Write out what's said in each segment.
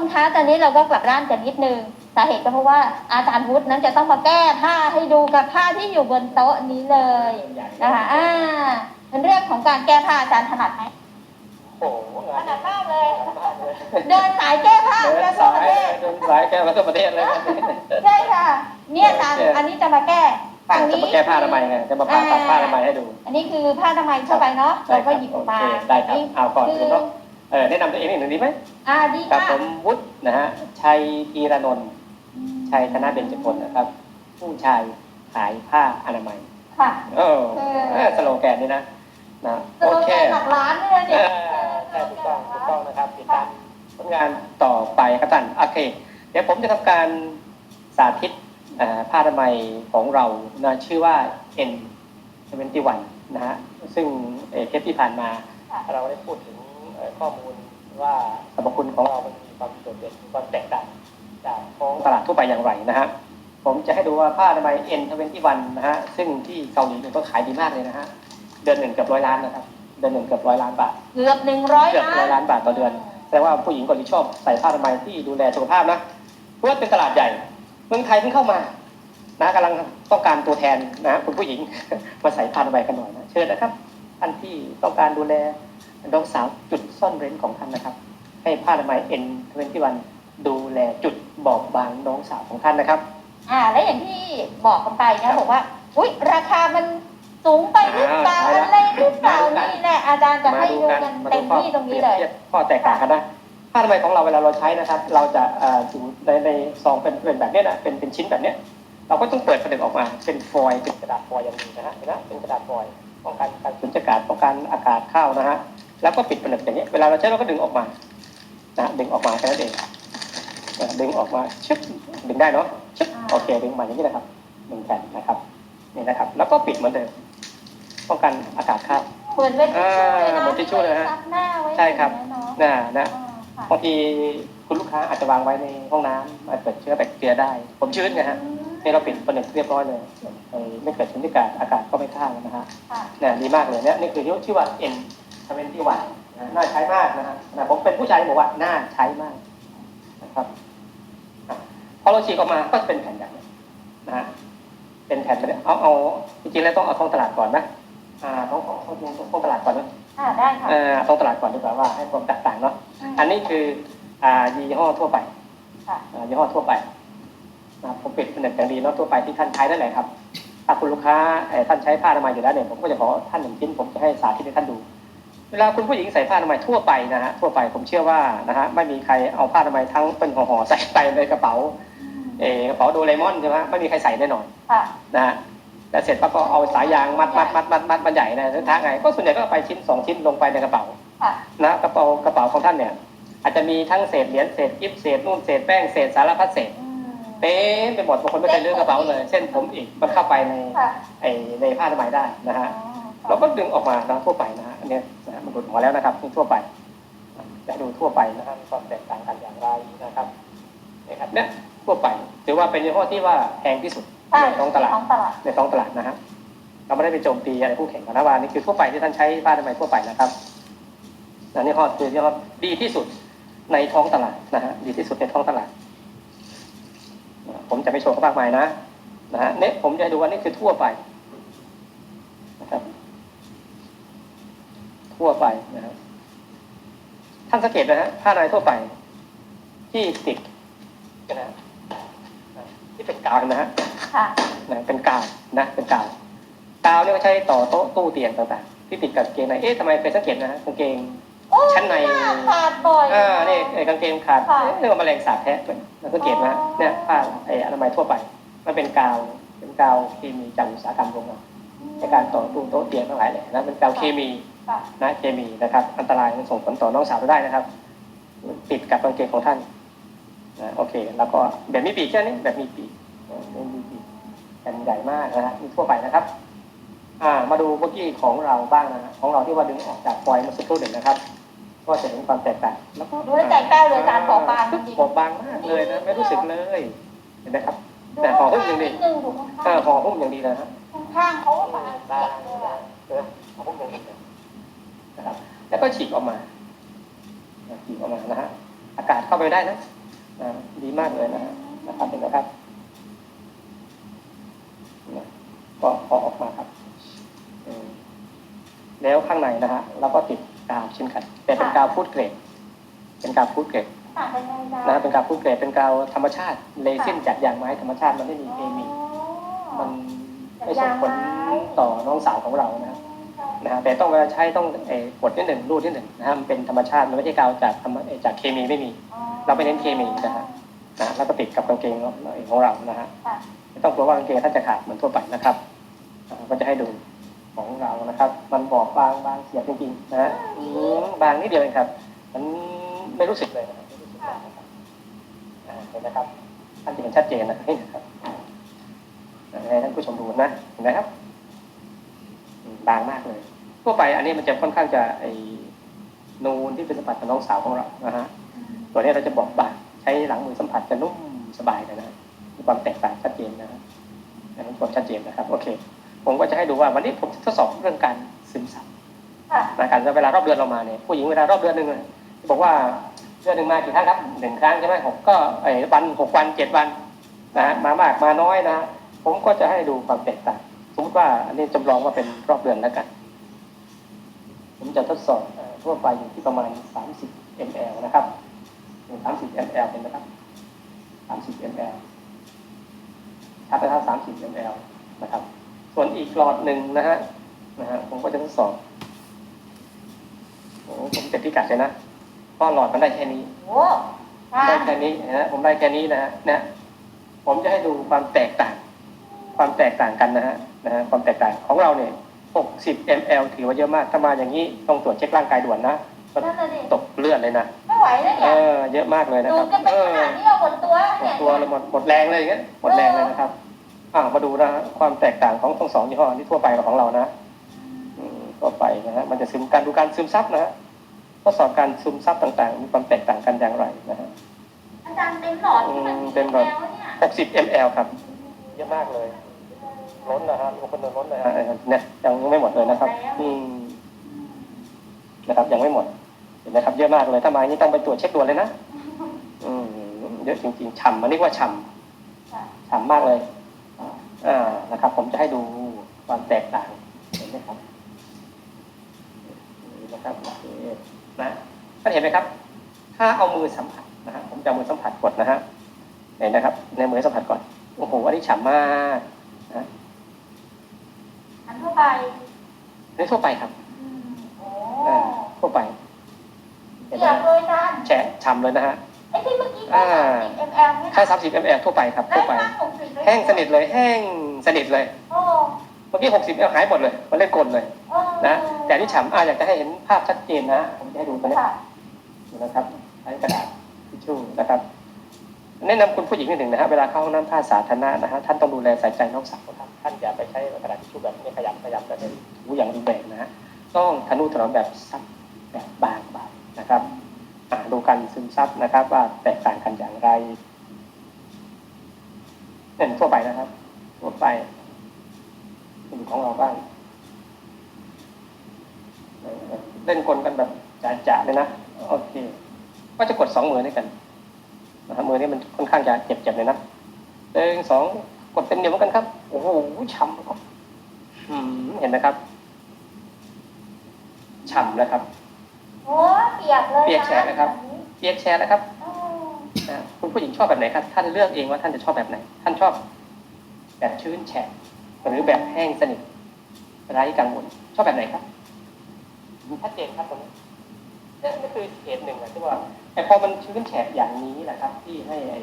มคะตอนนี้เราก็กลับด้านกันนิดนึงสาเหตุก็เพราะว่าอาจารย์วุฒินั้นจะต้องมาแก้ผ้าให้ดูกับผ้าที่อยู่บนโต๊ะนี้เลยนะคะอ่าเป็นเรื่องของการแก้ผ้าอาจารย์ถนัดไหมโอ้โหถงานนัดมากเลยมากเลย เดินสายแก้ผ้าเดิแก้นทั่วสาประยเทศเดินสายแก้มาทั่วประเทศเลยครับใช่ค่ะ เนี่ยอาจารย์อันนี้จะมาแก้ฝั่งจะนี้มาแก้ผ้าทำไมยไงจะมาผ่าตัดผ้าทำไมยให้ดู อันนี้คือผ้าทำไมยทั่วไปเนาะเราก็หยิบออกมาโเคได้ครับเอาก่อนอื่นเนาะ เออแนะนำตัวเองนิดหนึ่งดีไหมอ่าดีครับค่ะผมวุฒินะฮะชัยธีรนนท์ชัยธนเบญจพลนะครับ ผู้ชายขายผ้าอนามัยค่ะ เออเออสโลแกนนี่นะนะสโอโลเคแกนหลักล้านเลยเอเนี่ยอใช่ถูกต้องถูกต้องนะครับติดตามผลงานต่อไปครับท่านโอเค เดี๋ยวผมจะทำการสาธิตเอ่อผ้าอนามัยของเรานะชื่อว่า N 71นะฮะซึ่งเอ่อเทปที่ผ่านมาเราได้พูดถึงเอ่อ ข้อมูลว่าสรรพคุณของเรามันมีความโดดเด่นมีความแตกต่างจากท้องตลาดทั่วไปอย่างไรนะฮะผมจะให้ดูว่าผ้าอนามัย N21 นะฮะซึ่งที่เกาหลีเนี่ยก็ขายดีมากเลยนะฮะเดือนหนึ่งเกือบร้อยล้านนะครับเดือนหนึ่งเกือบร้อยล้านบาทเกือบหนึ่งร้อยเกือบล้านร้อยล้านบาทต่อเดือนแสดงว่าผู้หญิงคนที่ชอบใส่ผ้าอนามัยที่ดูแลสุขภาพนะเพราะว่าเป็นตลาดใหญ่เมืองไทยเพิ่งเข้ามานะกำลังต้องการตัวแทนนะคุณผู้หญิงมาใส่ผ้าอนามัยกันหน่อยนะเชิญนะครับท่านที่ต้องการดูแล น้องสาวจุดซ่อนเร้นของท่านนะครับ ให้ผ้าอนามัย N21 ดูแลจุดบอบบางน้องสาวของท่านนะครับ อ่า แล้วอย่างที่บอกกันไปครันะบบอกว่า อุ้ยราคามันสูงไปหรือเปล่าอ่าอะไรหรือเปล่ามาดูกัน นี่แหละอาจารย์จะให้ดูกันมาเต็มข้อที่ตรงนี้เลย ปบทีบข้อแตกต่างกันนะผ้าอนามัยของเราเวลาเราใช้นะครับ เราจะเอ่ออยู่ในในซองเป็นเป็นแบบเนี้ยนะเป็นเป็นชิ้นแบบเนี้ย เราก็ต้องเปิดผนึกออกมาเป็นฟอยล์เป็นกระดาษฟอยล์อย่างดีนะฮะเห็นไหมเป็นกระดาษฟอยล์ป้องกันการสูญอากาศป้องกันอากาศเข้านะฮะ แล้วก็ปิดผนึกอย่างนี้ เวลาเราใช้เราก็ดึงออกมานะดึงออกมาแค่นั้นเองนะดึงออกมาชึบดึงได้เนาะชึบอ่าโอเคดึงมาอย่างนี้นะครับหนึ่งแผ่นนะครับนี่นะครับ แล้วก็ปิดเหมือนเดิมป้องกันอากาศเข้าเหมือนเป็นทิชชู่เลยนะอ่าเหมือนทิชชู่เลยฮะซับหน้าไว้ใช่ครับอย่างนั้นเนาะนะนะอ่าค่ะบางทีคุณลูกค้าอาจจะวางไว้ในห้องน้ำอาจจะเกิดเชื้อแบคทีเรียได้ ผมชื้นไงฮะนี่เราปิดผนึกเรียบร้อยเลยเอ่อไม่เกิดสุญญากาศอากาศก็ไม่เข้านะฮะค่ะเนี่ยดีมากเลยเนี่ยนี่คือชื่อว่า N ท เวนตี้วันน่าใช้มากนะฮะนะผมเป็นผู้ชายบอกว่าน่าใช้มากนะครับอะพอเราฉีกออกมาก็จะเป็นแผ่นแบบนี้นะฮะเป็นแผ่นแบบนี้เอาเอาจริงๆแล้วต้องเอาท้องตลาดก่อนนะอ่าท้องท้องท้องท้องตลาดก่อนนะอ่าได้ค่ะเอ่อท้องตลาดก่อนดีกว่าว่าให้ความแตกต่างเนาะอันนี้คืออ่ายี่ห้อทั่วไปค่ะอ่ายี่ห้อทั่วไปนะครับผมปิดผนึกอย่างดีเนาะทั่วไปที่ท่านใช้ได้เลยครับถ้าคุณลูกค้าเอ่อท่านใช้ผ้าอนามัยอยู่แล้วเนี่ยผมก็จะขอท่านหนึ่งชิ้นผมจะให้สาธิตให้ท่านดู เวลาคุณผู้หญิงใส่ผ้าอนามัยทั่วไปนะฮะทั่วไปผมเชื่อว่านะฮะไม่มีใครเอาผ้าอนามัยทั้งเป็นห่อๆใส่ไปในกระเป๋าเออกระเป๋าโดเรมอนใช่ไหมไม่มีใครใส่แน่นอนค่ะนะฮะแล้วเสร็จปั๊บก็เอาสายยางมัดมัดมัดมัดมัดมันใหญ่นะท้าไงก็ส่วนใหญ่ก็ไปชิ้นสองชิ้นลงไปในกระเป๋าค่ะนะกระเป๋ากระเป๋าของท่านเนี่ย อาจจะมีทั้งเศษเหรียญเศษกิฟเศษนู่นเศษแป้งเศษสารพัดเศษอืม เต็มไปหมดบางคนไม่เคยเลือกกระเป๋าเลย เช่นผมอีกมันเข้าไปในค่ะ ไอในผ้าอนามัยได้นะฮะ อ๋อ เราก็ดึงออกมานะทั่วไปนะฮะอันเนี้ยนะฮะมันหลุดออกมาแล้วนะครับนี่ทั่วไปจะดูทั่วไปนะฮะมีความแตกต่างกันอย่างไรนะครับนี่ครับเนี่ยทั่วไปถือว่าเป็นยี่ห้อที่ว่าแพงที่สุดใช่ในท้องตลาดท้องตลาดในท้องตลาดนะฮะเราไม่ได้ไปโจมตีอะไรผู้แข่งกันนะว่านี่คือทั่วไปที่ท่านใช้ผ้าอนามัยทั่วไปนะครับอันนี้ข้อคือยี่ห้อดีที่สุดในท้องตลาดนะฮะดีที่สุดในท้องตลาด ผมจะไม่โชว์เขามากมายนะนะฮะเนี่ยผมจะให้ดูว่านี่คือทั่วไปนะครับ ทั่วไปนะครับ ท่านสังเกตนะฮะผ้าลายทั่วไป ที่ติดนะฮะที่เป็นกาวนะฮะค่ะนะเป็นกาวนะ เป็นกาวกาวเนี่ยก็ใช้ต่อโต๊ะตู้เตียงต่างๆ ที่ติดกับกางเกงในเอ๊ะทำไมเคยสังเกตนะฮะกางเกงโอ้ชั้นในขาดบ่อยอ่านี่ไอ้กางเกงขาดค่ะเอ๊ะเรียกว่าแมลงสาบแทะเราสังเกตนะเนี่ยผ้าไอ้อนามัยทั่วไป มันเป็นกาวเป็นกาวเคมีจากอุตสาหกรรมโรงงานในการต่อตู้โต๊ะเตียงทั้งหลายเลยนะเป็นกาวเคมีค่ะ นะเคมีนะครับ อันตรายมันส่งผลต่อน้องสาวเราได้นะครับติดกับกางเกงของท่านนะโอเค แล้วก็แบบมีปีกแค่นี้แบบมีปีกเออไม่มีปีกแผ่นใหญ่มากนะฮะมีทั่วไปนะครับ อ่า มาดูเมื่อกี้ของเราบ้างนะฮะของเราที่ว่าดึงออกจากฟอยล์เมาสักครู่หนึ่งนะครับ ก็จะเห็นความแตกต่างแล้วก็ดูให้แตกแต้วเลยอาจารย์บอบบางจริงๆบอบบางมากเลยนะไม่รู้สึกเลยเห็นไหมครับแต่ห่อหุ้มอย่างดีนิดนึงดูข้างเออห่อหุ้มอย่างดีนะฮะๆข้างๆเขาก็บางเสียบเลยอะเออห่อหุ้มอย่างดี นะครับ แล้วก็ฉีกออกมาฉีกออกมานะฮะอากาศากาศเข้าไปได้นะอ่าดีมากเลยนะฮะนะครับเห็นไหมครับเนี่ยก็พอออกมาครับอืมแล้วข้างในนะฮะเราก็ติดกาวเช่นกันแต่เป็นกาวฟูดเกรด เป็นกาวฟูดเกรดต่างกันยังไงนะฮะเป็นกาวฟูดเกรดเป็นกาวธรรมชาติเลซินจากยางไม้ธรรมชาติมันไม่มีเคมีมันไม่ส่งผลต่อน้องสาวของเรานะนะ ฮะแต่ต้องเวลาใช้ต้องเอ่อกดนิดหนึ่งรูดนิดหนึ่งนะฮะมันเป็นธรรมชาติมันไม่ใช่กาวจากธรรมเอ่อจากเคมีไม่มี เราไม่เน้นเคมีนะฮะนะแล้วก็ติดกับกางเกงของเรานะฮะค่ะไม่ต้องกลัวว่ากางเกงท่านจะขาดเหมือนทั่วไปนะครับอ่าก็จะให้ดูของเรานะครับ มันบอบบางบางเสียบจริงๆนะฮะอืมบางนิดเดียวเองครับ มันไม่รู้สึกเลยนะครับไม่รู้สึกเลยนะครับอ่าเห็นนะครับท่านจะเห็นชัดเจนนะนี่นะครับอ่าให้ท่านผู้ชมดูนะเห็นไหมครับอืม บางมากเลยทั่วไปอันนี้มันจะค่อนข้างจะไอ้นูนที่เป็นสัมผัสกับน้องสาวของเรานะฮะตัวนี้เราจะบอกบางใช้หลังมือสัมผัสจะนุ่มสบายเลยนะฮะมีความแตกต่างชัดเจนนะฮะอันนี้ความชัดเจนนะครับโอเค ผมก็จะให้ดูว่าวันนี้ผมทดสอบเรื่องการซึมซับค่ะนะการเวลารอบเดือนเรามาเนี่ยผู้หญิงเวลารอบเดือนหนึ่งเนี่ยบอกว่าเดือนหนึ่งมากี่ครั้งครับหนึ่งครั้งใช่ไหมหกก็ไอ้วันหกวันเจ็ดวันนะฮะมามากมาน้อยนะฮะผมก็จะให้ดูความแตกต่าง มมติว่าอันนี้จำลองว่าเป็นรอบเดือนแล้วกัน ผมจะทดสอบเอ่อทั่วไปอยู่ที่ประมาณ 30 ml นะครับสามสิบ ml เป็นนะครับสามสิบ ml ชัดนะครับสามสิบ ml นะครับ ส่วนอีกหลอดหนึ่งนะฮะนะฮะผมก็จะทดสอบโอ้ผมเต็มพิกัดเลยนะเพราะหลอดมันได้แค่นี้โอ้ค่ะได้แค่นี้นะฮะผมได้แค่นี้นะฮะนะผมจะให้ดูความแตกต่าง ความแตกต่างกันนะฮะ นะฮะความแตกต่างของเราเนี่ย 60 ml ถือว่าเยอะมาก ถ้ามาอย่างนี้ต้องตรวจเช็คร่างกายด่วนนะนั่นน่ะดิ ตกเลือดเลยนะ ไม่ไหวแล้วเอเนี่ยอ เยอะมากเลยนะดูครับ กันเป็นเอขอ นาดนี้เราหมดตัวหมเนี่ดยตัวเลยหมดหมดแรงเลยอย่างเงี้ย หมดแรงเลยนะครับ อ่ามาดูนะฮะความแตกต่างของทั้งสองยี่ห้อที่ทั่วไปกับของเรานะอืมทั่วไปนะฮะ มันจะซึมการดูการซึมซับนะฮะทดสอบการซึมซับต่างๆ มีความแตกต่างกันอย่างไรนะฮะ อาจารย์เต็มหลอดที่มันอืมเต็มหลอด แล้วเนี่ย 60 ml ครับ เยอะมากเลย ล้นนะฮะลูกคนเดินล้นเลยฮะเออเนี่ยยังไม่หมดเลยนะครับ อืมนะครับ ยังไม่หมดเห็นไหมครับเยอะมากเลยถ้ามาอย่างนี้ต้องไปตรวจเช็คด่วนเลยนะอืมเยอะจริงๆฉ่ำมันเรียกว่าฉ่ำค่ะฉ่ำมากเลยอ่านะครับ ผมจะให้ดูความแตกต่างเห็นไหมครับนี่นะครับโอเคนะท่านเห็นไหมครับ ถ้าเอามือสัมผัสนะฮะผมจะเอามือสัมผัสกดนะฮะเห็นนะครับ ในมือสัมผัสก่อนโอ้โหอันนี้ฉ่ำมากนะ อันทั่วไปนี่ทั่วไปครับอืมโอ้อ่าทั่วไปเห็นไหมเสียบฮะเลยอาจารย์แฉะฉ่ำเลยนะฮะ ไอ้ที่เมื่อกี้อ่าแค่สามสิบ ml เนี่ยแค่30 ml ทั่วไปครับได้ทั่วไปมากหกสิบเลยแห้งสนิทเลยแห้งสนิทเลย โอ้เมื่อกี้60 ml หายหมดเลยมันเล่นกลเลยโอ้นะแต่ที่ฉ่ำอ่าอยากจะให้เห็นภาพชัดเจนนะ ผมจะให้ดูตัวนี้ค่ะดูนะครับใช้กระดาษทิชชู่นะครับ แนะนำคุณผู้หญิงนิดหนึ่งนะฮะเวลาเข้าห้องน้ำท่าสาธารณะนะฮะท่านต้องดูแลใส่ใจน้องสาวท่านท่านอย่าไปใช้กระดาษทิชชู่แบบนี้ขยับขยับแบบนี้ถูอย่างรุนแรงนะฮะต้องทนุถนอมแบบซับแบบบางบานะครับอ่าดูการซึมซับนะครับ ว่าแตกต่างกันอย่างไรเนี่ยทั่วไปนะครับทั่วไปดูของเราบ้างเล่นกลกันแบบจ๋าๆเลยนะโอเค ก็จะกดสองมือด้วยกัน นะครับมือนี้มันค่อนข้างจะเจ็บๆเลยนะหนึ่งสองกดเต็มเหนียวเหมือนกันครับ โอ้โหช้ำครับอืมเห็นไหมครับฉ่ำแล้วครับโอ้เปียกเลยเปียกแฉะเลยครับ เปียกแชร์แล้วครับโอ้อ่าคุณผู้หญิงชอบแบบไหนครับ ท่านเลือกเองว่าท่านจะชอบแบบไหน ท่านชอบแบบชื้นแฉะหรือแบบแห้งสนิทไร้กังวลชอบแบบไหนครับมีชัดเจนครับตรงนี้นี่นี่คือเหตุหนึ่งนะที่ว่า แต่พอมันชื้นแฉะอย่างนี้แหละครับ ที่ให้ไอ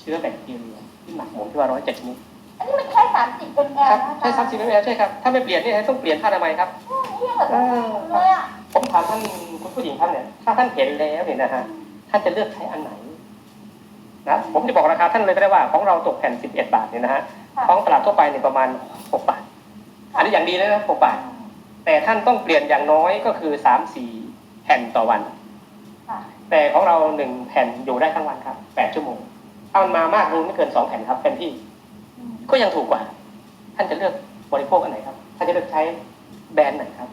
เชื้อแบคทีเรียที่หมักหมมที่ว่าร้อยเจ็ดชนิดอันนี้มันแค่สามสิบ ml ครับนะใช่ครับสิบเมลใช่ครับถ้าไม่เปลี่ยนนี่ต้องเปลี่ยนผ้าอนามัยครับโอ้นี่ยังแบบเลยอะผมถามท่านคุณผู้หญิงท่านเนี่ยถ้าท่านเห็นแล้วเนี่ยนะฮะท่านจะเลือกใช้อันไหนนะผมจะบอกราคาท่านเลยก็ได้ว่าของเราตกแผ่น11บาทเนี่ยนะฮะค่ะท้องตลาดทั่วไปเนี่ยประมาณ6บาท อันนี้อย่างดีเลยนะ6บาท แต่ท่านต้องเปลี่ยนอย่างน้อยก็คือ3-4แผ่นต่อวันค่ะ แต่ของเราหนึ่งแผ่นอยู่ได้ทั้งวันครับ8ชั่วโมงถ้ามันมามากรู้ไม่เกิน2แผ่นครับเต็มที่อืมก็ยังถูกกว่า ท่านจะเลือกบริโภคอันไหนครับท่านจะเลือกใช้แบรนด์ไหนครับ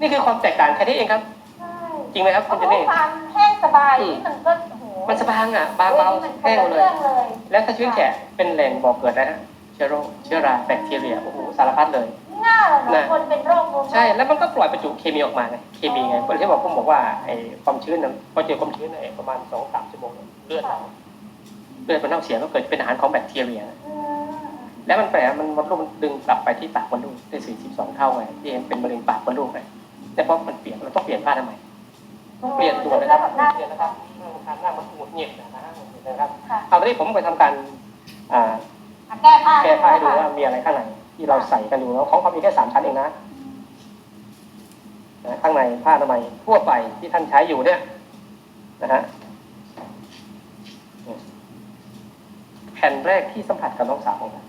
นี่คือความแตกต่างแค่นี้เองครับใช่จริงไหมครับโอ้คุณเจโหนี่ความแห้งสบายนี่มันก็โอ้โหมันจะบางอะบางเบามันแห้งหมดเลยรื่องเลย แล้วถ้าชื้นแฉะเป็นแหล่งบ่อเกิดนะฮะเชื้อโรคเชื้อราแบคทีเรียโอ้โหสารพัดเลย น่าเหรอน่ะคนเป็นโรคภูมิใช่ แล้วมันก็ปล่อยประจุเคมีออกมาไง เคมีไงคนที่บอกผมบอกว่าไอ้ความชื้นน่ะพอเจอความชื้นไอ้ประมาณสองสามชั่วโมงเลือดเราเลือดมันเน่าเสียก็เกิดเป็นอาหารของแบคทีเรีย อืมแล้วมันแปลมันมดลูกมันดึงกลับไปที่ปากมดลูกได้สี่สิบสองเท่าไงที่เห็นเป็นมะเร็งปากมดลูกไงแต่พอมันเปลี่ยนเราต้องเปลี่ยนผ้าทำไมยต้องเปลี่ยนตัวนะครับหน้าเปลี่ยนนะครับทานหน้ามันหงุดหงิดนะฮะหงุดหงิดนะครับค่ะเอาตอนนี้ผมไปทำการอ่าอะแก้ผ้าแก้ผ้าให้ดูว่ามีอะไรข้างใน ที่เราใส่กันอยู่แล้วของเขามีแค่สามชั้นเองนะนะข้างในผ้าทำไมยทั่วไปที่ท่านใช้อยู่เนี่ยนะฮะแผ่นแรกที่สัมผัสกับน้องสาวของเรา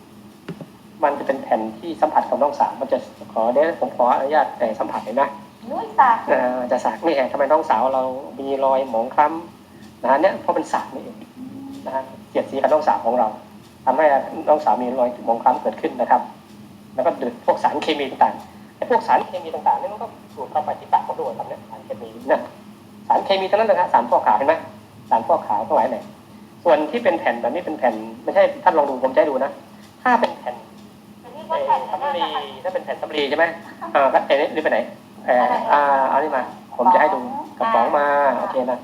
มันจะเป็นแผ่นที่สัมผัสกับน้องสาวมันจะขอเดี๋ยวผมขออนุญาตแต่สัมผัสเลยนะนุ้ยตากอ่าจะสากนี่ไงทำไมน้องสาวเรามีรอยหมองคล้ำนะฮะเนี่ยเพราะเป็นสากนี่เองนะฮะเสียดสีกับน้องสาวของเราทำให้น้องสาวมีรอยหมองคล้ำเกิดขึ้นนะครับ แล้วก็ดูดพวกสารเคมีต่างๆไอ้พวกสารเคมีต่างๆนี่มันก็ดูดเข้าไปที่ปากเขาด้วยครับเนี่ยสารเคมีเนี่ยสารเคมีทั้งนั้นเลยครับสารฟอกขาวเห็นไหมสารฟอกขาวทั้งหลายเลยส่วนที่เป็นแผ่นแบบนี้เป็นแผ่น ไม่ใช่ท่านลองดูผมจะให้ดูนะถ้าเป็นแผ่นอันนี้เอ่ก็อแผ่นสำนะลีคะถ้าเป็นแผ่นสำลีใช่ไหมอ่าก็เอ๊ะนี่ไปไหนเอ่ออ่าเอานี่มา ผมจะให้ดูกระป๋องมาโอเคนะ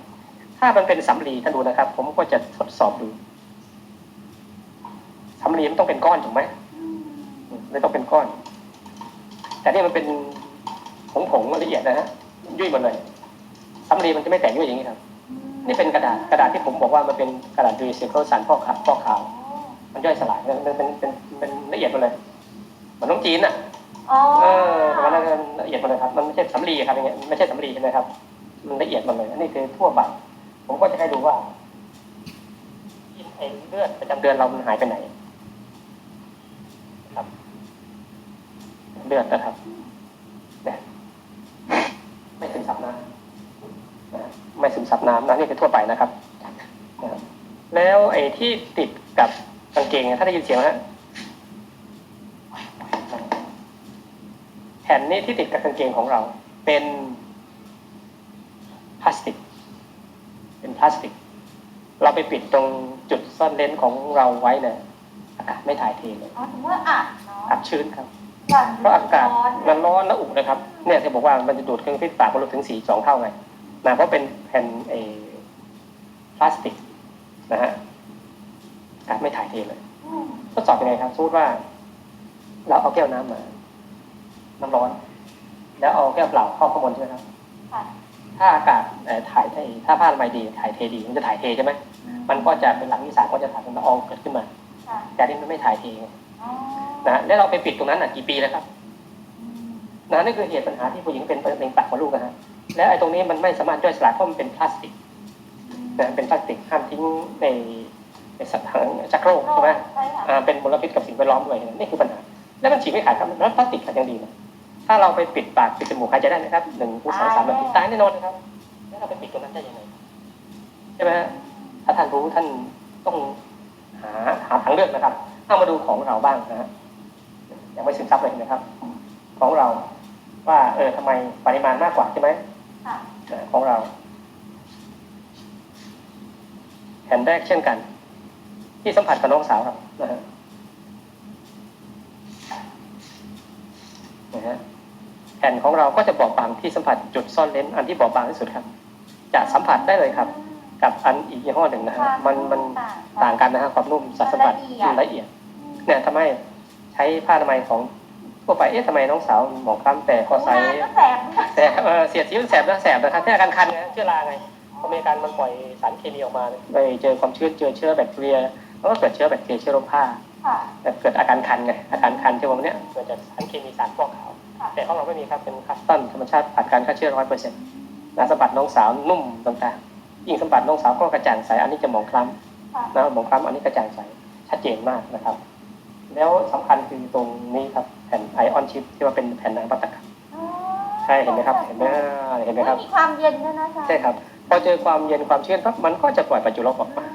ถ้ามันเป็นสำลีท่านดูนะครับ ผมก็จะทดสอบดูสำลีมันต้องเป็นก้อนถูกไหม ไม่ต้องเป็นก้อน แต่นี่มันเป็นผงผงๆละเอียดนะฮะยุ่ยหมดเลยสำลีมันจะไม่แตกยุ่ยอย่างนี้ครับ นี่เป็นกระดาษกระดาษที่ผมบอกว่ามันเป็นกระดาษรีไซเคิลสารฟอกขาวฟอกขาว มันย่อยสลายมันเป็นเป็นเป็นเป็นละเอียดหมดเลยเหมือนน้องจีนอะอ๋อเออประมาณนั้นละเอียดหมดเลยครับมันไม่ใช่สำลีครับอย่างเงี้ยไม่ใช่สำลีใช่ไหมครับ มันละเอียดหมดเลยอันนี้คือทั่วไปผมก็จะให้ดูว่าไอ้เลือดประจำเดือนเรามันหายไปไหนครับ เลือดนะครับเนี่ยไม่ซึมซับน้ำนะไม่ซึมซับน้ำนะนี่คือทั่วไปนะครับนะแล้วไอ้ที่ติดกับกางเกงเนี่ยถ้าได้ยินเสียงนะแผ่นนี้ที่ติดกับกางเกงของเรา เป็นพลาสติก เป็นพลาสติก เราไปปิดตรงจุดซ่อนเลนของเราไว้เนี่ยอากาศไม่ถ่ายเทเลยอ๋อถึงว่าอัดเนาะอับชื้นครับอย่าง เพราะอากาศร้อนมันร้อนและอุนะครับ เนี่ยจะบอกว่ามันจะดูดเครื่องพิษปากมนุษย์ถึงสี่สองเท่าไงนะเพราะเป็นแผ่นเออพลาสติกนะฮะอากาศไม่ถ่ายเทเลยอืมทดสอบยังไงครับสมมติว่า เราเอาแก้วน้ำมา น้ำร้อน แล้วเอาแก้วเปล่าเข้าข้างบนใช่ไหมครับค่ะถ้าอากาศเอ่อถ่ายเทถ้าผ้าอนามัยดี ถ่ายเทดี มันจะถ่ายเทใช่ไหมมันก็จะเป็นหลังที่สามก็จะถ่ายเป็นละอองเกิดขึ้นมาค่ะแต่อันนี่มันไม่ถ่ายเทไงอ๋อ นะแล้วเราไปปิดตรงนั้นอะกี่ปีแล้วครับอืมนะนี่คือเหตุปัญหาที่ผู้หญิงเป็นเป็นปากมดลูกนะฮะแล้วไอ้ตรงนี้มันไม่สามารถย่อยสลายเพราะมันเป็นพลาสติกนะเป็นพลาสติกห้ามทิ้งในในสัตว์ทางชักโครกใช่ไหมใช่ค่ะอ่าเป็นมลพิษกับสิ่งแวดล้อมด้วยนี่คือปัญหา แล้วมันฉีดไม่ขาดครับแล้วพลาสติกขาดยังดีนะถ้าเราไปปิดปากปิดจมูกหายใจได้ไหมครับหนึ่งถึงสองสามนาทีตายแน่นอนนะครับ แล้วเราไปปิดตรงนั้นได้ยังไงใช่ไหมฮะถ้าท่านรู้ท่านต้องหาหาทางเลือกนะครับเอามาดูของเราบ้างนะฮะ ยังไม่ซึมซับเลยนะครับ ของเราว่าเออทำไมปริมาณมากกว่าใช่ไหมค่ะอ่าของเราแผ่นแรกเช่นกัน ที่สัมผัสกับน้องสาวครับนะฮะนะฮะแผ่นของเราก็จะบอบบางที่สัมผัสจุดซ่อนเลนอันที่บอบบางที่สุดครับ จะสัมผัสได้เลยครับ กับอันอีกยี่ห้อหนึ่งนะฮะมันมันต่างกันนะฮะความนุ่มสัสัมผัสที่ละเอียดเนี่ยทำให้ใช้ผ้าอนามัยของทั่วไปเอ๊ะทำไมน้องสาวหมองคล้ำแต่พอใส่งานก็แสบแต่เอ่อเสียดสีมันแสบนะแสบนะครับแค่อาการคันไงเชื้อราไงเพราะมีอาการมันปล่อยสารเคมีออกมาไปเจอความชื้นเจอเชื้อแบคทีเรียแล้วก็เกิดเชื้อแบคทีเรียเชื้อโรคผ้าค่ะแต่เกิดอาการคันไงอาการคันที่ว่าเนี้ยเกิดจากสารเคมีสารฟอกขาวค่ะแต่ของเราไม่มีครับเป็นคัสตันธรรมชาติผ่านการฆ่าเชื้อร้อยเปอร์เซ็นต์นะสัมผัสน้องสาวนุ่มต่างๆยิ่งสัมผัสน้องสาวก็กระจ่างใสอันนี้จะหมองคล้ำค่ะนะหมองคล้ำอันนี้กระจ่างใสชัดเจนมากนะครับ แล้วสำคัญคือตรงนี้ครับแผ่นไอออนชิพที่ว่าเป็นแผ่นหนังปัตตกรรมอ๋อใช่เห็นไหมครับ เห็นไหมเห็นไหมครับมีความเย็นด้วยนะจ๊ะใช่ครับ พอเจอความเย็นความชื้นปั๊บมันก็จะปล่อยประจุลบออกมา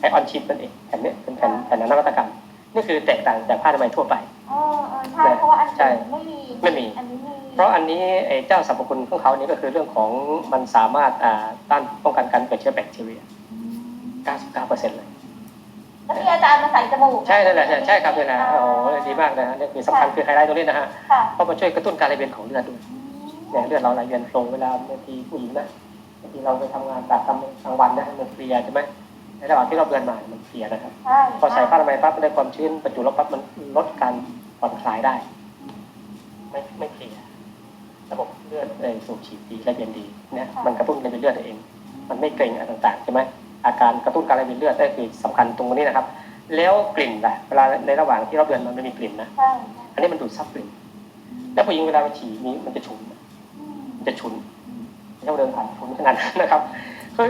ไอออนชิปนั่นเองแผ่นเนี้ยเป็นแผ่นแผ่นนวัตกรรมนี่คือแตกต่างจากผ้าอนามัยทั่วไปอ๋อเออใช่เพราะว่าอันใช่อื่นไม่มีไม่มีอันนี้มีเพราะอันนี้ไอ้เจ้าสรรพคุณของเขานี่ก็คือเรื่องของมันสามารถอ่าต้านป้องกันการเกิดเชื้อแบคทีเรียอืม99เปอร์เซ็นต์เลย แล้วที่อาจารย์มาใส่จมูกใช่นั่นแหละใช่ใช่ครับนี่แหละโอ้โหดีมากนะฮะนี่คือสำคัญคือไฮไลท์ตรงนี้นะฮะค่ะเพราะมันช่วยกระตุ้นการไหลเวียนของเลือดด้วยเนี่ยเลือดเราไหลเวียนตรงเวลาบางทีผู้หญิงนะบางทีเราไปทำงานตากกลางวันนะมันเพลียใช่ไหมในระหว่างที่เราเดินมามันเพลียนะครับใช่พอใส่ผ้าทำไมยปั๊บได้ความชื้นประจุลบปั๊บมันลดการผ่อนคลายได้ ไม่ไม่เพลียระบบเลือดเลยสูบฉีดดีไหลเวียนดีเนี่ยมันกระตุ้นไหลเวียนเลือดเอง มันไม่เกร็งอะไรต่างๆใช่ไหม อาการกระตุ้นการไหลเวียนเลือดได้คือสำคัญตรงนี้นะครับ แล้วกลิ่นล่ะเวลาในระหว่างที่เราเดินมันไม่มีกลิ่นนะใช่อันนี้มันดูดซับกลิ่น แล้วผู้หญิงเวลาไปฉี่นี้มันจะฉุนมันจะฉุนไม่ต้องเดินผ่านฉุนขนาดนั้นนะครับเพื่อ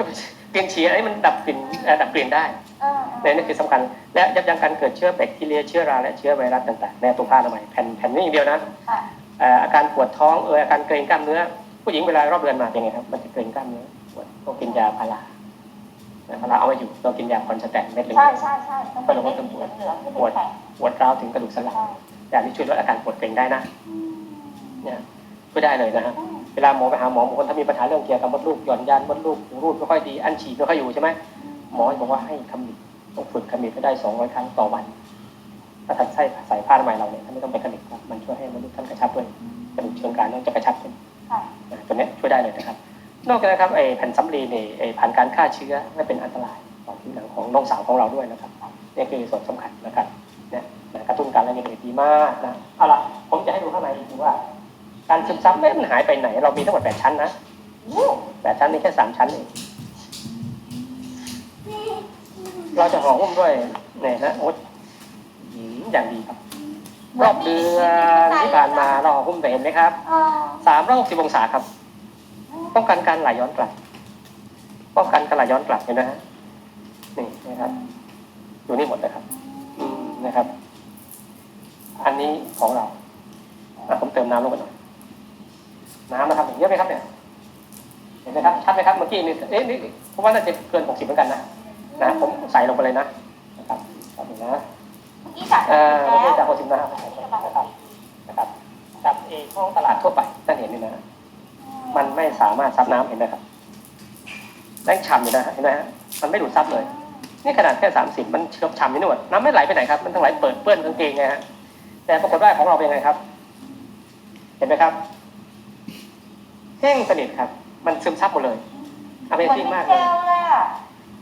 กลิ่นฉี่อันนี้มันดับกลิ่นเอ่อดับกลิ่นได้เออเนี่ยนี่คือสำคัญ และยับยั้งการเกิดเชื้อแบคทีเรียเชื้อราและเชื้อไวรัสต่างๆในตัวผ้าทำไมยแผ่นแผ่นนี้อย่างเดียวนะค่ะเอ่ออาการปวดท้องเอออาการเกร็งกล้ามเนื้อผู้หญิงเวลารอบเดือนมาเป็นไงครับมันจะเกร็งกล้ามเนื้อปวดต้องกินยาพารา พาราเอาไว้อยู่ต้องกินยาคอนสแตนเม็ดเหลืองใช่ใช่ใช่ต้องเป็นเม็ดสีเหลืองๆที่เป็นแข็งปวดร้าวถึงกระดูกสันหลังใช่ยาที่ช่วยลดอาการปวดเกร็งได้นะเนี่ยช่วยได้เลยนะฮะเวลาหมอไปหาหมอบางคนถ้ามีปัญหาเรื่องเกี่ยวกับมดลูกหย่อนยานมดลูกรูดไม่ค่อยดีอันฉี่ไม่ค่อยอยู่ใช่ไหมหมอบอกว่าให้คำมิดต้องฝึกคำมิดให้ได้สองร้อยครั้งต่อวันถ้าท่านใส่ใส่ผ้าทำไมยเราเนี่ยท่านไม่ต้องไปคำมิดครับมันช่วยให้มดลูกท่านกระชับด้วยกระดูกเชิงกรานนั่นจะกระชับขึ้นค่ะนะตัวเนี้ยช่วยได้เลยนะครับ นอกจากนั้นครับไอ้แผ่นสำลีนี่ไอ้ผ่านการฆ่าเชื้อไม่เป็นอันตรายต่อผิวหนังของน้องสาวของเราด้วยนะครับนี่คือส่วนสำคัญนะครับเนี่ยนะกระตุ้นการไหลเวียนโลหิตดีมากนะเอาละผมจะให้ดูข้างในอีกทีว่า การซึมซับไม่มันหายไปไหน เรามีทั้งหมดแปดชั้นนะแปดชั้นนี่แค่สามชั้นเองเราจะห่อหุ้มด้วยเนี่ยนะโอ๊ตหืมอย่างดีครับรอบเดือนที่ผ่านมาเราห่อหุ้มไปเห็นไหมครับอ๋อสามร้อยหกสิบองศาครับ ป้องกันการไหลย้อนกลับ ป้องกันการไหลย้อนกลับเห็นไหมฮะนี่นะครับอยู่นี่หมดเลยครับ อืมนะครับ อันนี้ของเราอะผมเติมน้ำลงไปหน่อยน้ำนะครับเห็นเยอะไหมครับเนี่ยเห็นไหมครับชัดไหมครับเมื่อกี้นี่เอ๊ะนี่ผมว่าน่าจะเกินหกสิบเหมือนกันนะนะผมใส่ลงไปเลยนะนะครับครับนะเมื่อกี้จากเอ่อแล้ไม่วใช่จากหกสิบนะครับนะครับนะครับกับเอท้องตลาดทั่วไปท่านเห็นนี่นะ มันไม่สามารถซับน้ำเห็นไหมครับแรงฉ่ำอยู่นะฮะเห็นไหมฮะมันไม่ดูดซับเลย นี่ขนาดแค่สามสิบมันเชื่อมฉ่ำอยู่นี่หมดน้ำไม่ไหลไปไหนครับ มันต้องไหลเปิดเปื้อนกางเกงไงฮะแต่ปรากฏว่าของเราเป็นไงครับ เห็นไหมครับแห้งสนิทครับ มันซึมซับหมดเลยอเมซิ่งมากเหเลอนยเจลเลยอะ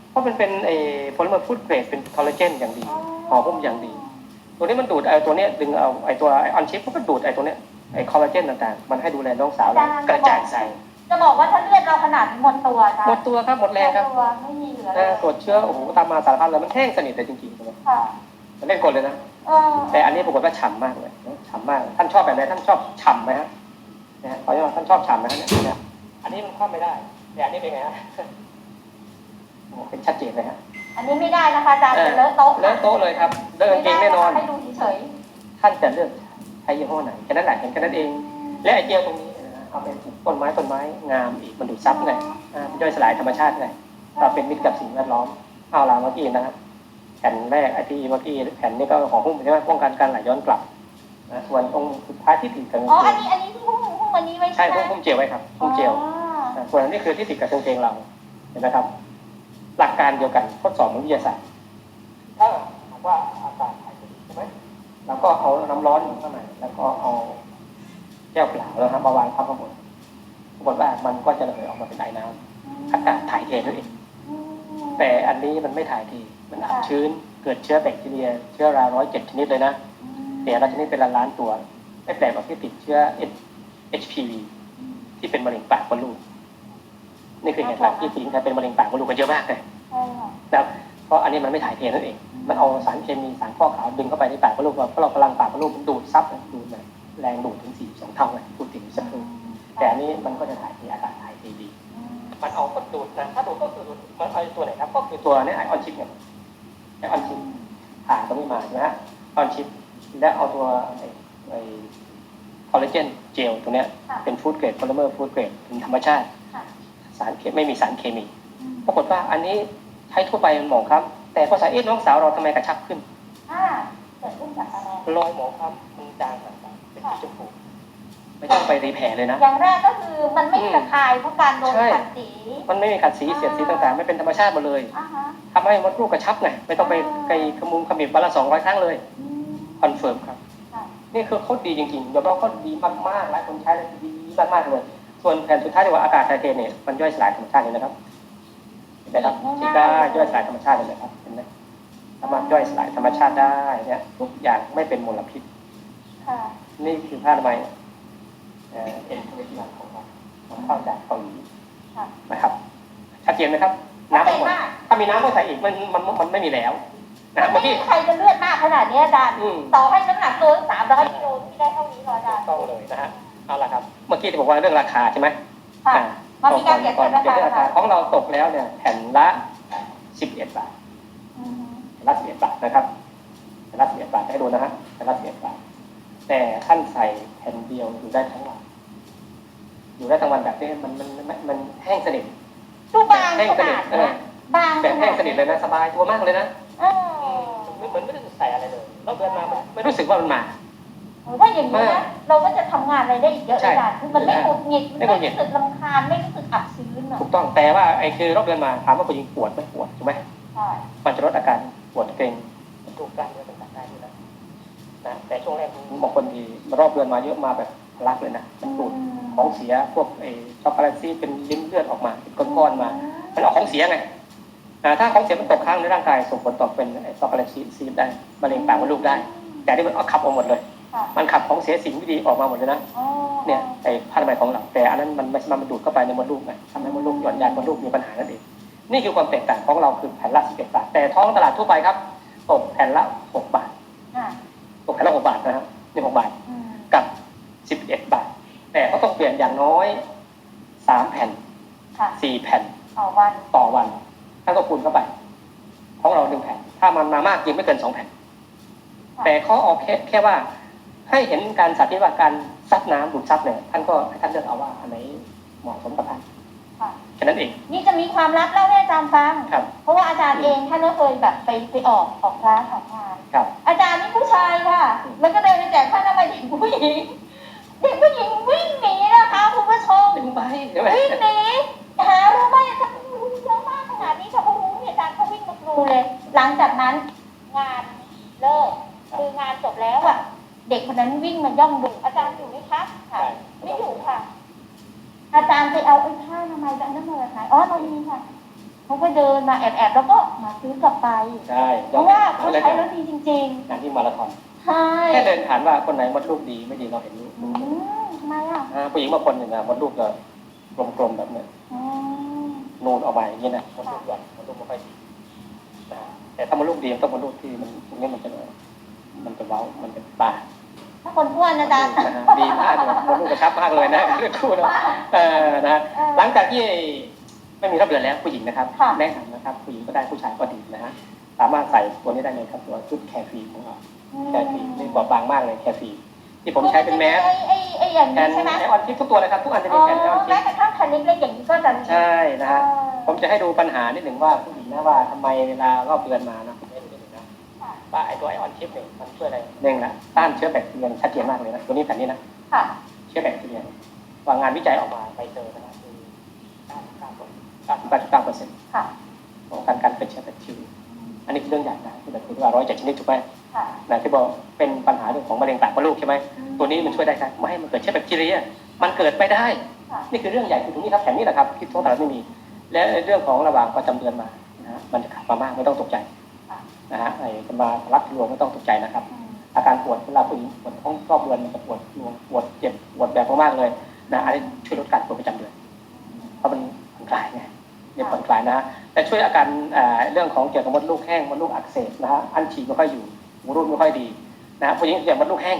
เพราะมันเป็นเอโพลิเมอร์ฟูดเกรดเป็นคอลลาเจนอย่างดีห่อหุ้มอย่างดี ตัวนี้มันดูดไอ้ตัวเนี้ยดึงเอาไอ้ตัวไอออนชิปก็ดูดไอ้ตัวเนี้ย ไอ้คอลลาเจนต่างๆ มันให้ดูแลน้องสาวเรากระจายใส่จะบอกว่าถ้าเลือดเราขนาดหมดตัวจ้ะหมดตัวครับหมดแรงครับตัวไม่มีเหลือเอเลอยตรวจเชื้อโอ้โหตามมาสารพัดเลยมันแห้งสนิทเลยจริงๆครับค่ะมันเล่นกลเลยนะเออแต่อันนี้ปรากฏว่าฉ่ำมากเลยฉ่ำมาก ท่านชอบแบบไหนท่านชอบฉ่ำไหมฮะนะฮะขออนุญาตท่านชอบฉ่ำไหมฮะเนี่ยเนี่ยอันนี้มันครอบไม่ได้แต่อันนี้เป็นไงฮะโอ้โหเป็นชัดเจนเลยฮะอันนี้ไม่ได้นะคะอาจารย์เป็นเลอะโต๊ะเลอะโต๊ะเลยครับเดินเกงแน่นอนให้ดูเฉยท่านจะเลือกใช้ยี่ห้อไหนแค่นั้นแหละเห็นแค่นั้นเอง และไอเจลตรงนี้นะเอาไปปลูกต้นไม้ต้นไม้งามอีกมันดูดซับไงอ่ามันย่อยสลายธรรมชาติไงเราเป็นมิตรกับสิ่งแวดล้อมเอาละเมื่อกี้นะครับแผ่นแรกไอที่เมื่อกี้แผ่นนี้ก็ห่อหุ้มใช่ไหมป้องกันการไหลย้อนกลับนะส่วนตรงสุดท้ายที่ติดกับกางๆอ๋อเกอันงนี้อันนี้ที่หุ้มหุ้มอันนี้ไว้ใช่ใช่ไหมหุ้มหุ้มเจลไว้ครับหุ้มเจลอ๋อนะส่วนอันนี้คือที่ติดกับกางเกงเราเห็นไหมครับ หลักการเดียวกันทดสอบเหมือนวิทยาศาสตร์ถ้าหากว่าอากาศ เราก็เอาน้ำร้อนอยู่ข้างในแล้วก็เอาแก้วเปล่าแล้วครับมาวางทับข้างบนปรากฏว่ามันก็จะระเหยออกมาเป็นไอน้ำอากาศถ่ายเทนั่นเองอืมแต่อันนี้มันไม่ถ่ายเทมันอับชื้น เกิดเชื้อแบคทีเรีย เชื้อราร้อยเจ็ดชนิดเลยนะเสียราชนิดเป็นล้านล้านๆตัวไม่แปลกหรอกที่ติดเชื้อ HPV ที่เป็นมะเร็งปากมดลูกนี่คือเหตุผลที่ผู้หญิงไทยเป็นมะเร็งปากมดลูกกันเยอะมากเลยใช่ค่ะนะครับเพราะอันนี้มันไม่ถ่ายเทนั่นเอง มันเอาสารเคมีสารฟอกขาวดึงเข้าไปในปากมดลูกเพราะเรากำลังปากมดลูกมันดูดซับดูดเลยแรงดูดถึงสี่สองเท่าเลยพูดถึงสักครู่แต่อันนี้มันก็จะถ่ายเทอากาศถ่ายเทดี มันเอาก็ดูดนะถ้าดูดก็คือดูดมันเอาตัวไหนครับ ก็คือตัวเนี้ไอออนชิปเนี่ยไอออนชิปผ่านตรงนี้มาใช่ไหมฮะออนชิปและเอาตัวไอไอคอลลาเจนเจลตัวเนี้ยค่ะเป็นฟู้ดเกรดโพลิเมอร์ฟู้ดเกรดเป็นธรรมชาติค่ะสารเคไม่มีสารเคมี ปรากฏว่าอันนี้ใช้ทั่วไปหมองครับ แต่พอใส่เอ๊ะน้องสาวเราทำไมกระชับขึ้นอ่าเกิดขึ้นจากอะไรรอยหมองครับมันจางต่างๆเป็นสีชมพูไม่ต้องไปรีแผลเลยนะ อย่างแรกก็คือมันไม่ระคายเพราะการโดนใช่ขัดสี มันไม่มีขัดสีเสียดสีต่างๆ ไม่เป็นธรรมชาติหมดเลยอ่าฮะทำให้มดลูกกระชับไงไม่ต้องไปอ่าไกลขมุมขมิบวันละสองร้อยครั้งเลยอืมคอนเฟิร์มครับค่ะนี่คือเขาดีจริงๆยอมรับเขาดีมากๆหลายคนใช้แล้วดีมากๆเลย ส่วนแผ่นสุดท้ายที่ว่าอากาศถ่ายเทเนี่ยมันย่อยสลายธรรมชาติเลยนะครับเห็ นไหมครับที่ได้ย่อยสลายธรรมชาติเลยนะครับเห็นไหมสามารถย่อยสลายธรรมชาติได้เนี่ยทุกอย่างไม่เป็นมลพิษค่ะนี่คือผ้าอนามัยเอ่อเอ็นโทรลิสของเรานำเข้าจากเกาหลีค่ะนะครับชัดเจนไหมครับชัดน้ำเจทั้นงหมดมากถ้ามีน้ำไม่ใส่อีกมันมันมันไม่มีแล้วนะมันเมื่อไม่กี้มีใครจะเลือดมากขนาดนี้อาจารย์อืมต่อให้น้ำหนักตัวสามร้อยกิโลที่ได้เท่านี้หรออาจารย์ต้องเลยนะฮะเอาละครับ เมื่อกี้ที่บอกว่าเรื่องราคาใช่ไหมค่ะอ่า มามีการเปรียบเทียบราคาก่อนเปรียบเทียบราคาของเราตกแล้วเนี่ยแผ่นละสิบเอ็ดบาทอืมแผ่นละสิบเอ็ดบาทนะครับแผ่นละสิบเอ็ดบาทให้ดูนะฮะแผ่นละสิบเอ็ดบาท แต่ท่านใส่แผ่นเดียวอยู่ได้ทั้งวันอยู่ได้ทั้งวันแบบนี้มันมันมันมันแห้งสนิทดูบางแห้งขสนินาทดเอเนี้อยบางแบบแห้งสนิทเลยนะสบายตัวมากเลยนะเออเหมือนเหมือนไม่ได้ใส่อะไรเลยเราเดินมามันไม่รู้สึกว่ามันมา โอ้ถ้าอย่างนี้นะเราก็จะทำงานอะไรได้อีกเยอะใช่อาจารย์คือมันไม่หงุดหงิดไม่ไม่หงุดหงิดรู้สึกลำคาญไม่รู้สึกอับชื้นอะถูกต้องแต่ว่าไอ้คือเราเดินมาถามว่าผู้หญิงปวดไหม่ปวดถูกไหมใช่มันจะลดอาการปวดเกร็งถูกกล้ามเนื้อต่างๆได้ด้วยนะนะแต่ช่วงแรกบางคนที่รอบเดือนมาเยอะมาแบบทะลักเลยนะมันดูดของเสียพวกไอ้ช็อกโกแลตซีดเป็นลิ้นเลือดออกมาเป็นก้อนๆมามันเอาของเสียไงอ่าถ้าของเสียมันตกค้างในร่างกายส่งผลต่อเป็นไอ้ช็อกโกแลตซีดได้มะเร็งปากมดลูกได้ แต่ที่มันเอาขับออกหมดเลยค่ะ มันขับของเสียสิ่งไม่ดีออกมาหมดเลยนะอ๋อเนี่ยไอ้ผ้าอนามัยของเราแต่อันนั้นมันไม่มันดูดเข้าไปในมดลูกไงทำให้มดลูกหย่อนยานมดลูกมีปัญหานั่นเองนี่คือความแตกต่างของเราคือแผ่นละ11บาท แต่ท้องตลาดทั่วไปครับตกแผ่นละ6บาทอะตกแผ่นละ6บาทนะครับนี่6บาทอืมกับ11บาท แต่เขาต้องเปลี่ยนอย่างน้อย3แผ่นค่ะ4แผ่นต่อวันต่อวันถ้าก็คูณเข้าไปของเราหนึ่งแผ่นถ้ามันมามากจริงไม่เกินสองแผ่นแต่เขาเอาแค่แค่ว่า ให้เห็นการสาธิตว่าการซับน้ำดูดซับเนี่ยท่านก็ให้ท่านเลือกเอาว่าอันไหนเหมาะสมกับท่านค่ะแค่นั้นเอง นี่จะมีความลับเล่าให้อาจารย์ฟังครับเพราะว่าอาจารย์เองท่านก็เคยแบบไปไปออกออกร้านออกงานครับอาจารย์นี่ผู้ชายค่ะ แล้วก็เดินไปแจกผ้าอนามัยเด็กผู้หญิงเด็กผู้หญิงวิ่งหนีนะคะคุณผู้ชมดึงไปใช่ไหมวิ่งหนีหารู้ไหมอาจารย์รู้เยอะมากขนาดนี้ค่ะโอ้โหเนี่ยอาจารย์เขาวิ่งมาดูเลย หลังจากนั้นงานเลิกคืองานจบแล้วอะ เด็กคนนั้นวิ่งมาย่องดูอาจารย์อยู่ไหมคะค่ะไม่อยู่ค่ะ อาจารย์ไปเอาไอ้ผ้าทำไมยแบบนั้นมาจากไหนอ๋อเรามีค่ะเขาก็เดินมาแอบๆแล้วก็มาซื้อกลับไปใช่เพราะว่าเขาใช้แล้วดีจริงงานที่มาราธอนๆใช่แค่เดินผ่านว่าคนไหนมดลูกดีไม่ดีเราเห็นรู้อืมทำไมอะอ่าผู้หญิงบางคนเนี่ยนะมดลูกจะกลมๆแบบเนี้ยอืมนูนออกมาอย่างนี้นะมดลูกหย่อนมดลูกไม่ค่อยดีนะแต่ถ้ามดลูกดีมันต้องมดลูกที่มันตรงนี้มันจะ มันจะเว้ามันจะตาถ้าคนอ้วนนะอาจารย์นะฮะดีมากเลยมดลูกกระชับมากเลยนะเรื่องคู่นะเออนะฮะหลังจากที่ไม่มีรอบเดือนแล้วผู้หญิงนะครับค่ะแนะนำนะครับ ผู้หญิงก็ได้ผู้ชายก็ดีนะฮะสามารถใส่ตัวนี้ได้เลยครับตัวชุดแคร์ฟรีของเราแคร์ฟรีนี่บอบบางมากเลยแคร์ฟรีที่ผมใช้เป็นแมสไอ้ไอ้ไอ้อย่างแทนี้นใช่ไหมไอออนทิปทุกตัวนะครับทุกอันจะอ๋มีอแผ่นไอออนทิแม้ปกระทั่งคันเล็กๆอย่างนี้ก็จะใช่นะฮะอ๋อผมจะให้ดูปัญหานิดหนึ่งว่าผู้หญิงนะว่าทำไมเวลารอบเดือนมานะผมให้ดูนิดหนึ่งนะค่ะ ว่าไอตัวไอออนทิปเนี่ยมันช่วยอะไรหนึ่งนะต้านเชื้อแบคทีเรียชัดเจนมากเลยนะตัวนี้แผ่นนี้นะค่ะเชื้อแบคทีเรียว่างานวิจัยออกมาไปเจอนะครับคือ99เปอร์เซ็นต์ค่ะของการการเป็นเชื้อแบคทีเรียอันนี้คือเรื่องใหญ่นะที่แบบคือว่าร้อยเจ็ดชนิดถูกไหมค่ะนะที่บอกเป็นปัญหาเรื่องของมะเร็งปากมดลูกใช่ไหมตัวนี้มันช่วยได้ครับไม่ให้มันเกิดเชื้อแบคทีเรียมันเกิดไม่ได้ค่ะนี่คือเรื่องใหญ่คือตรงนี้ครับแผ่นนี้แหละครับที่ท้องตลาดไม่มี และเรื่องของระหว่างประจำเดือนมานะฮะมันจะขับมามากไม่ต้องตกใจค่ะ นะฮะไอ้จะมาทะลักทะลวงไม่ต้องตกใจนะครับอืมอาการปวดเวลาผู้หญิงปวดท้องรอบเดือนมันจะปวดรวงปวดเจ็บปวดแบบมากๆเลยนะอันนี้ช่วยลดการปวดประจำเดือนเพราะมันผ่อนคลายไงเนี่ยผ่อนคลายนะฮะแต่ช่วยอาการอ่าเรื่องของเกี่ยวกับมดลูกแห้งมดลูกอักเสบนะฮะอันฉี่ไม่ค่อยอยู่หูรูดไม่ค่อยดีนะฮะผู้หญิงเกี่ยวกับมดลูกแห้ง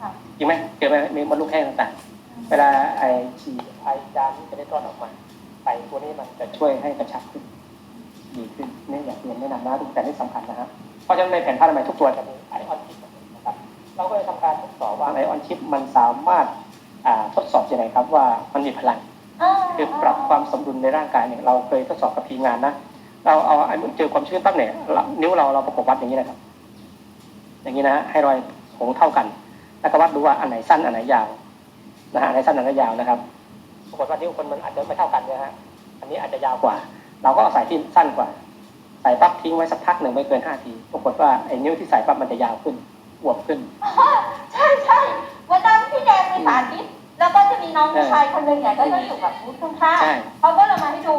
ค่ะจริงไหมเกี่ยวกับมีมดลูกแห้งต่างๆ เวลาไอฉี่ไอจามจะได้ต้อนออกมาไอตัวนี้มันจะช่วยให้กระชับขึ้น ดีขึ้นนี่อยากเรียนแนะนำนะแต่นี่สำคัญนะฮะเพราะฉะนั้นในแผ่นผ้าอนามัยทุกตัวจะมีไอออนชิปนะครับเราก็เลยทำการทดสอบว่าไอออนชิปมันสามารถอ่าทดสอบยังไงครับว่ามันมีพลังอ่าคือปรับความสมดุลในร่างกายเนี่ยเราเคยทดสอบกับทีมงานนะเราเอาไอ้เจอความชื้นปั๊บเนี่ยเรานิ้วเราเราประกบวัดอย่างนี้นะครับ อย่างนี้นะฮะให้รอยผงเท่ากันแล้วก็วัดดูว่าอันไหนสั้นอันไหนยาวนะฮะในสั้นหนังยาวนะครับปรากฏว่านิ้วคนมันอาจจะไม่เท่ากันนะฮะอันนี้อาจจะยาวกว่า เราก็เอาใส่ที่สั้นกว่า ใส่ปั๊บทิ้งไว้สักพักหนึ่งไม่เกินห้าทีปรากฏว่าไอ้นิ้วที่ใส่ปั๊บมันจะยาวขึ้นอวบขึ้นใช่ใช่วันนั้นพี่แดงไปสาธิตแล้วก็จะมีน้องผู้ชายคนหนึ่งเนี่ยก็จะอยู่กับบูธข้างใช่ๆเขาก็เลยมาให้ดู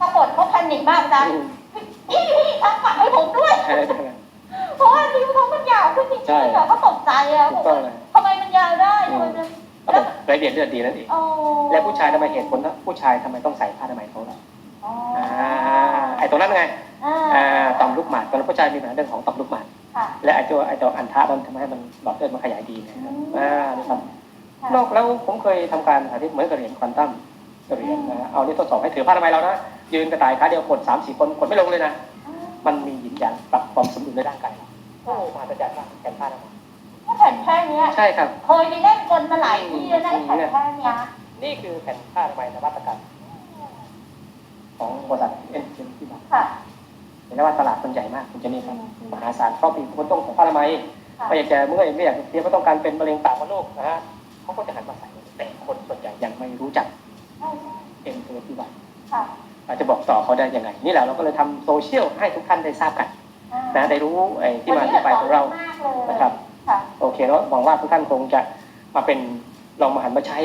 ปรากฏเขาแพนิคมากอาจารย์อืมพี่พี่ทำฝักให้ผมด้วยใช่ใช่เพราะว่านิ้วเขามันยาวขึ้นจริงใช่ๆอะเขาตกใจอะถูบกอกต้องว่าเลยทำไมมันยาวได้ทำไมมันก็บอกรายละเอียดเลือดดีนั่นเองโอ้แล้วผู้ชายทำไมเหตุผลว่าผู้ชายทำไมต้องใส่ผ้าทำไมยของเราอ๋อ อ่าไอ้ตรงนั้นไงอ่าอ่าต่อมลูกหมากตอนนั้นผู้ชายมีปัญหาเรื่องของต่อมลูกหมากค่ะและไอ้ตัวไอ้ตัวอันทะมันทำให้มันหลอดเลือดมันขยายดีนะครับอืมอ่านะครับค่ะนอกแล้วผมเคยทำการสาธิตเหมือนกับเหรียญควอนตัมเหรียญนะฮะเอานี่ทดสอบให้ถือผ้าทำไมยเรานะยืนกระต่ายขาเดียวกดสามสี่คนกดไม่ลงเลยนะมันมีหยินหยางปรับความสมดุลในร่างกายเราโอ้มหัศจรรย์มากแขนผ้าทำไมยถ้าแผ่นแค่เนี้ยใช่ครับเคยไปเล่นกลมาหลายที่แล้วนะไอ้แผ่นแค่เนี้ยนี่คือแผ่นผ้าทำไมยนวัตกรรม ของบริษัทเอ็นเอ็นที่มาค่ะ เห็นไหมว่าตลาดมันใหญ่มากคุณเจะนี่ครับมหาศาลเพราะมีคนต้องของผ้าทำไมยค่ะไม่อยากจะเมื่อยไม่อยากจะเทียบว่าต้องการเป็นมะเร็งปากมดลูกนะฮะเขาก็จะหันมาใส่แต่คนส่วนใหญ่ยังไม่รู้จักใช่เอ็นตัวที่ว่าค่ะเราจะบอกต่อเขาได้ยังไง นี่แหละเราก็เลยทำโซเชียลให้ทุกท่านได้ทราบกันอ่านะได้รู้ไอ้ที่มาที่ไปของเราวันนี้สอนมากเลยนะครับค่ะโอเคแล้วหวังว่าทุกท่านคงจะมาเป็นลองมาหันมาใช้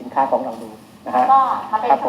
สินค้าของเราดูนะฮะก็มาเป็นครับผม